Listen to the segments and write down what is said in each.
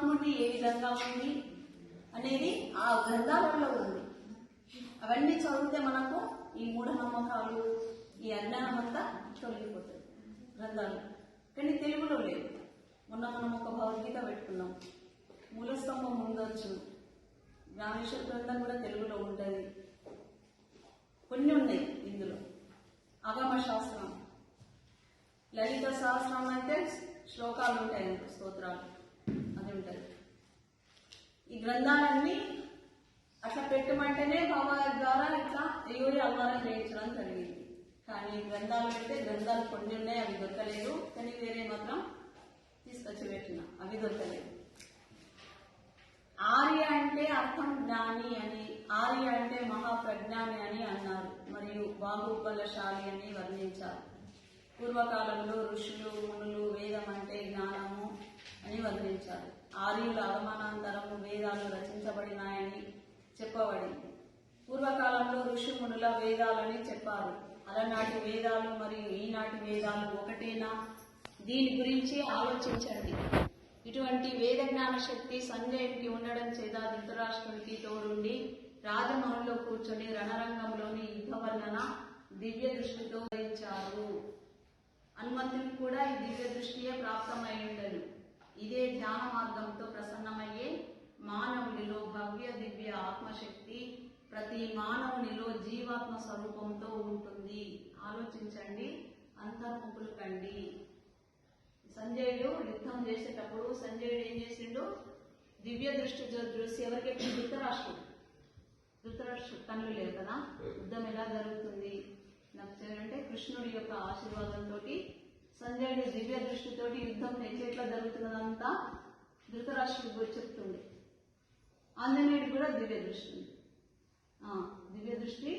ఏ ఏ విధంగా ఉంది అనేది ఆ గ్రంథాలలో ఉంది. అవన్నీ చదివితే మనకు ఈ మూఢనమ్మకాలు ఈ అజ్ఞానం అంతా తొలగిపోతుంది గ్రంథాలు. కానీ తెలుగులో లేదు మొన్న మనం ఒక భగవద్గీత పెట్టుకున్నాం. మూలస్తంభం ఉండొచ్చు రామేశ్వర గ్రంథం కూడా తెలుగులో ఉంటుంది. కొన్ని ఉన్నాయి ఇందులో. అగమ శాస్త్రం. లలిత శాస్త్రం అయితే శ్లోకాలు ఉంటాయి స్తోత్రాలు. గ్రంథాలన్నీ అట్లా పెట్టమంటేనే బాబా ద్వారా ఇట్లా దేవుడి అల్వారం చేయించడం జరిగింది. కానీ గ్రంథాలు పెడితే గ్రంథాలు కొన్ని ఉన్నాయి అవి దొరకలేదు. కానీ వేరే మాత్రం తీసుకొచ్చి పెట్టిన అవి దొరకలేదు. ఆర్య అంటే అర్థం జ్ఞాని అని ఆర్య అంటే మహాప్రజ్ఞాని అని అన్నారు. మరియు బాహుబలశాలి అని వర్ణించారు. పూర్వకాలంలో ఋషులు మునులు వేదం అంటే జ్ఞానము అని వర్ణించారు ఆర్యుల అవమానాంతరం వేదాలు రచించబడినాయని చెప్పబడింది. పూర్వకాలంలో ఋషి మునుల వేదాలని చెప్పారు. అలనాటి వేదాలు మరియు ఈనాటి వేదాలు ఒకటేనా? దీని గురించి ఆలోచించండి. ఇటువంటి వేద జ్ఞాన శక్తి సంజయునికి ఉండడం చేత ధృతరాష్ట్రునికి తోడుండి రాజమహల్లో కూర్చొని రణరంగంలోని యుద్ధ వర్ణన దివ్య దృష్టితో వహించారు హనుమంతునికి కూడా ఈ దివ్య దృష్టియే ప్రాప్తమై ఉండదు ఇదే ధ్యాన మార్గంతో ప్రసన్నమయ్యే మానవునిలో భవ్య దివ్య ఆత్మశక్తి ప్రతి మానవునిలో జీవాత్మ స్వరూపంతో ఉంటుంది. ఆలోచించండి అంతర్ముఖులు కండి. సంజయుడు యుద్ధం చేసేటప్పుడు సంజయుడు ఏం చేసిండు? దివ్య దృష్టి చూసి ఎవరికి ధృతరాష్ట్రుడు. ధృతరాష్ట్రుడు కళ్ళు లేవు కదా? యుద్ధం ఎలా జరుగుతుంది? నాకు చేయాలంటే కృష్ణుడి యొక్క ఆశీర్వాదంతో సంజయుడు దివ్య దృష్టితోటి యుద్ధం ఎట్లా జరుగుతున్నదంతా ధృతరాష్ట్రుడు గురించి చెప్తుంది. ఆంజనేయుడు కూడా దివ్య దృష్టి. దివ్య దృష్టి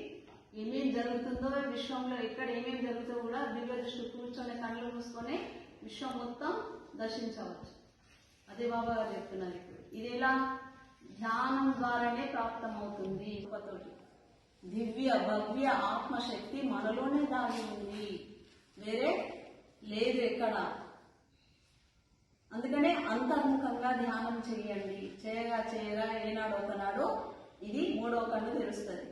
ఏమేం జరుగుతుందో విశ్వంలో ఎక్కడ ఏమేం జరుగుతుందో కూడా దివ్య దృష్టి కూర్చొని కళ్ళు మూసుకొని విశ్వం మొత్తం దర్శించవచ్చు. అదే బాబా గారు చెప్తున్నారు ఇప్పుడు. ఇది ఎలా? ధ్యానం ద్వారానే ప్రాప్తమవుతుంది కృపతోటి దివ్య భవ్య ఆత్మశక్తి మనలోనే దాగి ఉంది. వేరే లేదు ఎక్కడ? అందుకనే అంతర్ముఖంగా ధ్యానం చేయండి. చేయగా చేయగా ఏనాడు ఒకనాడు ఇది మూడో కన్ను తెలుస్తుంది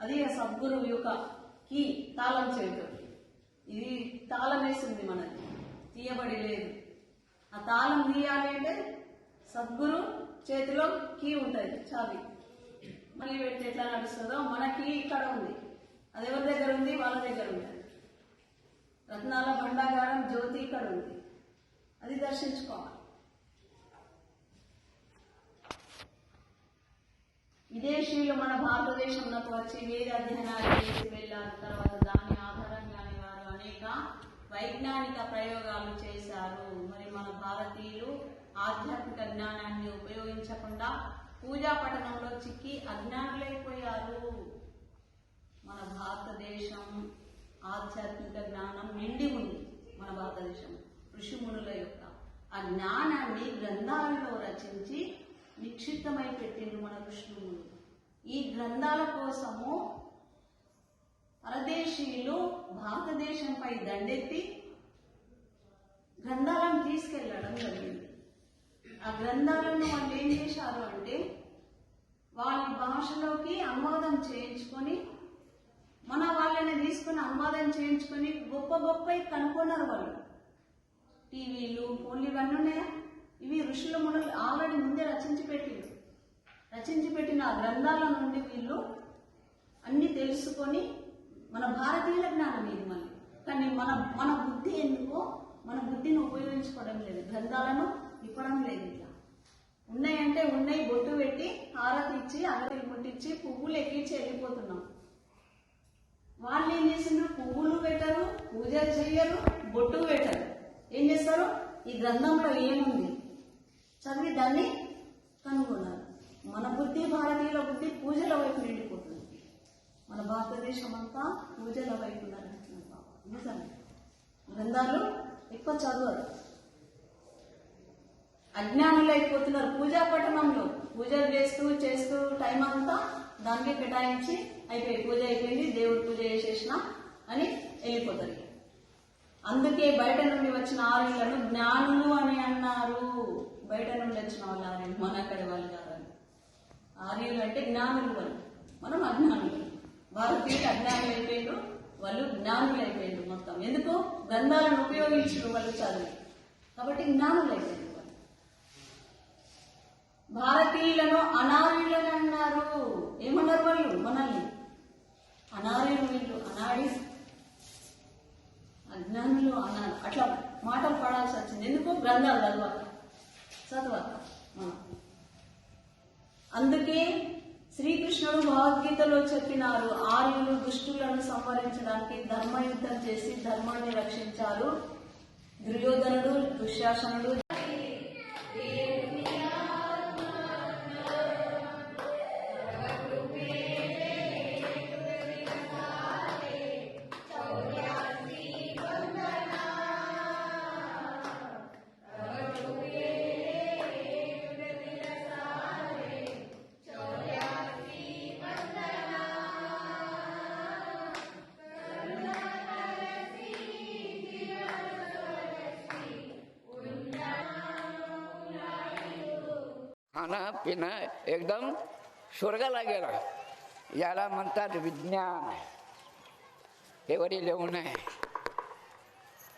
అది ఆ సద్గురు యొక్క కీ తాళం చేయటం ఇది తాళం వేసింది మనది. తీయబడి లేదు. ఆ తాళం తీయాలి అంటే సద్గురు చేతిలో కీ ఉంటుంది చావి మళ్ళీ పెట్టి ఎట్లా నడుస్తుందో? మన కీ ఇక్కడ ఉంది. అది ఎవరి దగ్గర ఉంది? వాళ్ళ దగ్గర ఉంది. రత్నాల భండాగారం జ్యోతి ఇక్కడ ఉంది. అది దర్శించుకోవాలి. విదేశీయులు మన భారతదేశంలోకి వచ్చి వేద అధ్యయనాలు చేసి వెళ్ళారు. తర్వాత దాని ఆధారంగానే వారు అనేక వైజ్ఞానిక ప్రయోగాలు చేశారు. మరి మన భారతీయులు ఆధ్యాత్మిక జ్ఞానాన్ని ఉపయోగించకుండా పూజా పఠనంలో చిక్కి అజ్ఞానులైపోయారు. మన భారతదేశం ఆధ్యాత్మిక జ్ఞానం నిండి ఉంది మన భారతదేశం ఋషిమునుల యొక్క ఆ జ్ఞానాన్ని గ్రంథాలలో రచించి నిక్షిప్తమై పెట్టింది మన ఋషిమునులు ఈ గ్రంథాల కోసము పరదేశీయులు భారతదేశంపై దండెత్తి గ్రంథాలను తీసుకెళ్ళడం జరిగింది. ఆ గ్రంథాలను వాళ్ళు ఏం చేశారు అంటే వాళ్ళ భాషలోకి అనువాదం చేయించుకొని మన వాళ్ళని తీసుకుని అనువాదం చేయించుకొని గొప్ప గొప్ప కనుక్కున్నారు వాళ్ళు. టీవీలు ఫోన్లు ఇవన్నీ ఉన్నాయా? ఇవి ఋషుల మునులు ఆల్రెడీ ముందే రచించి పెట్టిండు రచించి పెట్టిన ఆ గ్రంథాల నుండి వీళ్ళు అన్ని తెలుసుకొని మన భారతీయుల జ్ఞానం ఇది మళ్ళీ. కానీ మన మన బుద్ధి ఎందుకో మన బుద్ధిని ఉపయోగించుకోవడం లేదు. గ్రంథాలను ఇవ్వడం లేదు ఇట్లా. ఉన్నాయంటే ఉన్నాయి బొట్టు పెట్టి హారతి ఇచ్చి అగరత్తులు ముట్టించి పువ్వులు ఎక్కించి వెళ్ళిపోతున్నాం. వాళ్ళు ఏం చేసిండ్రు? పువ్వులు పెట్టరు పూజలు చేయరు బొట్టు పెట్టరు. ఏం చేస్తారు? ఈ గ్రంథంలో ఏముంది? చదివి దాన్ని కనుగొన్నారు. మన బుద్ధి భారతీయుల బుద్ధి పూజల వైపు నిండిపోతుంది. మన భారతదేశం అంతా పూజల వైపు నడుస్తుంది నిజమే. గ్రంథాలు ఎక్కువ చదవరు. అజ్ఞానులు అయిపోతున్నారు. పూజా పట్టణంలో పూజలు చేస్తూ చేస్తూ టైం అంతా దానికి కేటాయించి అయిపోయి పూజ అయిపోయింది దేవుడి పూజ చేసేసిన అని వెళ్ళిపోతారు. అందుకే బయట నుండి వచ్చిన ఆర్యులను జ్ఞానులు అని అన్నారు. బయట నుండి వచ్చిన వాళ్ళు ఆర్యులు మన అక్కడి వాళ్ళు కాదని ఆర్యులు అంటే జ్ఞానులు వాళ్ళు. మనం అజ్ఞానులు. భారతీయులు అజ్ఞానులు అయిపోయిండ్రు వాళ్ళు జ్ఞానులు అయిపోయిండ్రు మొత్తం. ఎందుకు? గ్రంథాలను ఉపయోగించారు వాళ్ళు చదివి కాబట్టి జ్ఞానులు అయిపోయింది భారతీయులను అనార్యులను అన్నారు. ఏమన్నారు వాళ్ళు? మనల్ని. అనార్యులు వీళ్ళు అనాడి అజ్ఞానులు అన్నారు. అట్లా మాటలు పడాల్సి వచ్చింది. ఎందుకు? గ్రంథాలు చదవాలి. చదవక మనం అందుకే శ్రీకృష్ణుడు భగవద్గీతలో చెప్పినారు ఆర్యులు దుష్టులను సంహరించడానికి ధర్మయుద్ధం చేసి ధర్మాన్ని రక్షించారు. దుర్యోధనుడు దుశ్శాసనుడు खाणं पिणं एकदम स्वर्गाला गेला. याला म्हणतात विज्ञान. हे वरील लिहून आहे.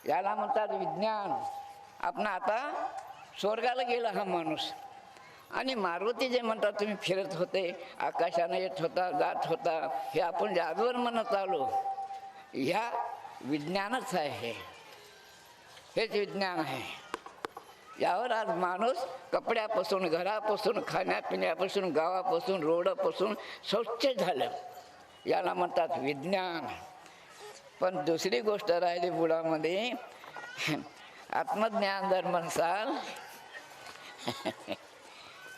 याला म्हणतात विज्ञान. आपण आता स्वर्गाला गेला हा माणूस. आणि मारुती जे म्हणतात तुम्ही फिरत होते आकाशाने येत होता जात होता हे आपण जादूवर म्हणत आलो. ह्या विज्ञानच आहे. हेच विज्ञान आहे. यावर आज माणूस कपड्यापासून घरापासून खाण्यापिण्यापासून गावापासून रोडापासून स्वच्छ झालं. याला म्हणतात विज्ञान. पण दुसरी गोष्ट राहिली बुडामध्ये आत्मज्ञान जर म्हणसाल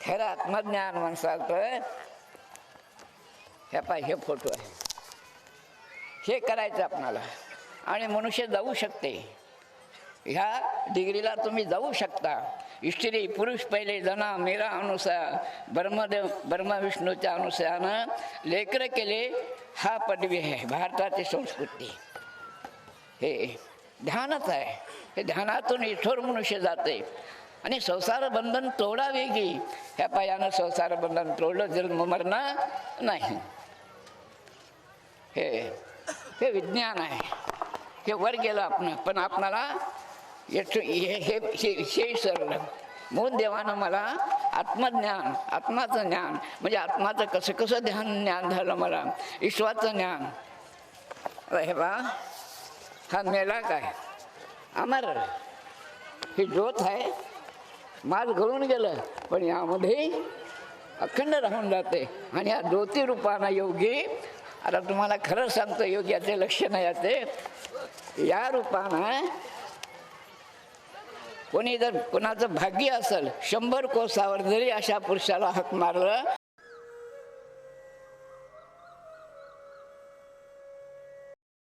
खरं आत्मज्ञान म्हणसाल तर हे पाय हे फोटो आहे. हे करायचं आपणाला. आणि मनुष्य जाऊ शकते. ह्या डिग्रीला तुम्ही जाऊ शकता. स्त्री पुरुष पहिले जना मेरा अनुसार ब्रह्मदेव ब्रह्मविष्णूच्या अनुसारानं लेकर केले हा पदवी आहे भारताची संस्कृती. हे ध्यानच आहे. हे ध्यानातून ईश्वर मनुष्य जाते. आणि संसार बंधन तोडावे की ह्या पायानं संसार बंधन तोडलं जन्म मरणं नाही. हे हे विज्ञान आहे. हे वर गेलं आपण पण आपणाला याचं हे हे सरलं म्हणून देवानं मला आत्मज्ञान आत्माचं ज्ञान म्हणजे आत्माचं कसं कसं ध्यान ज्ञान झालं मला? ईश्वराचं ज्ञान. हे बा हा मेला काय? अमर. ही ज्योत आहे. माल घडून गेलं पण यामध्ये अखंड राहून जाते. आणि या ज्योतिरूपानं योगी आता तुम्हाला खरं सांगतो योग्याचे नाही याचे. या रूपानं कोणी जर कोणाचं भाग्य असेल शंभर कोसावर जरी अशा पुरुषाला हाक मारलं